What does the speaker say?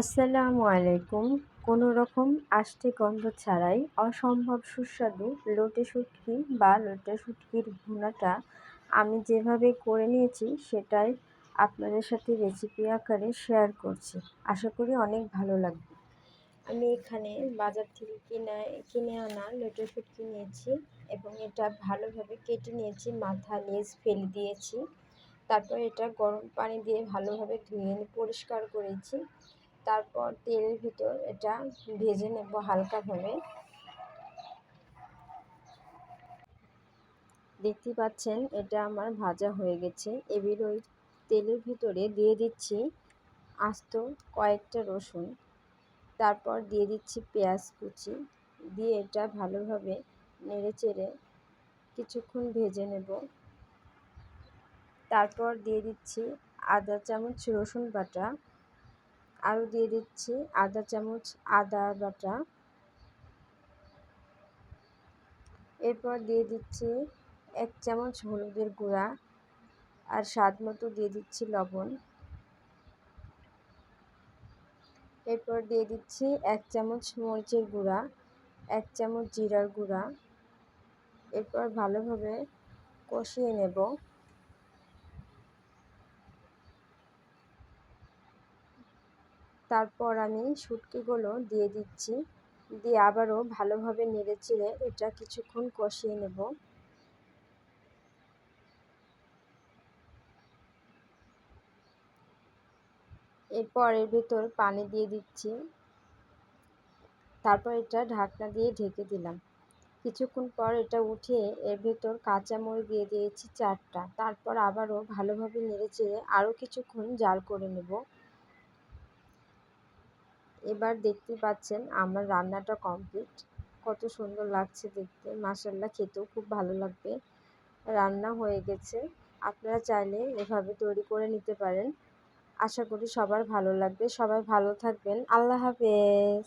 আসসালামু আলাইকুম। কোনো রকম আষ্টে গন্ধ ছাড়াই অসম্ভব সুস্বাদু লোটে শুটকি বা লোটে শুটকির ভুনাটা আমি যেভাবে করে নিয়েছি সেটাই আপনাদের সাথে রেসিপি আকারে শেয়ার করছি। আশা করি অনেক ভালো লাগবে। আমি এখানে বাজার থেকে কিনে কিনে আনা লোটে শুটকি নিয়েছি এবং এটা ভালোভাবে কেটে নিয়েছি, মাথা, লেজ ফেলে দিয়েছি। তারপর এটা গরম পানি দিয়ে ভালোভাবে ধুয়ে পরিষ্কার করেছি। তারপর তেলের ভিতর এটা ভেজে নেব হালকাভাবে। দেখতে পাচ্ছেন, এটা আমার ভাজা হয়ে গেছে। এবার ওই তেলের ভিতরে দিয়ে দিচ্ছি আস্ত কয়েকটা রসুন। তারপর দিয়ে দিচ্ছি পেঁয়াজ কুচি। দিয়ে এটা ভালোভাবে নেড়ে চেড়ে কিছুক্ষণ ভেজে নেব। তারপর দিয়ে দিচ্ছি আদা চামচ রসুন বাটা। আরও দিয়ে দিচ্ছি আধা চামচ, আদা বাটা। এরপর দিয়ে দিচ্ছি এক চামচ হলুদের গুঁড়া আর স্বাদ মতো দিয়ে দিচ্ছি লবণ। এরপর দিয়ে দিচ্ছি এক চামচ মরিচের গুঁড়া, এক চামচ জিরার গুঁড়া। এরপর ভালোভাবে কষিয়ে নেব। তারপর আমি শুটকিগুলো দিয়ে দিচ্ছি। দিয়ে আবারও ভালোভাবে নেড়ে চেড়ে এটা কিছুক্ষণ কষিয়ে নেব। এরপর এর ভিতর পানি দিয়ে দিচ্ছি। তারপর এটা ঢাকনা দিয়ে ঢেকে দিলাম। কিছুক্ষণ পর এটা উঠিয়ে এর ভেতর কাঁচামরিচ দিয়ে দিয়েছি চারটা। তারপর আবারও ভালোভাবে নেড়ে চেড়ে আরও কিছুক্ষণ জাল করে নেব। এবার দেখতে পাচ্ছেন আমার রান্নাটা কমপ্লিট কত সুন্দর লাগছে দেখতে। মাসাল্লা খেতেও খুব ভালো লাগবে। রান্না হয়ে গেছে। আপনারা চাইলে এভাবে তৈরি করে নিতে পারেন। আশা করি সবার ভালো লাগবে। সবাই ভালো থাকবেন। আল্লাহ হাফেজ।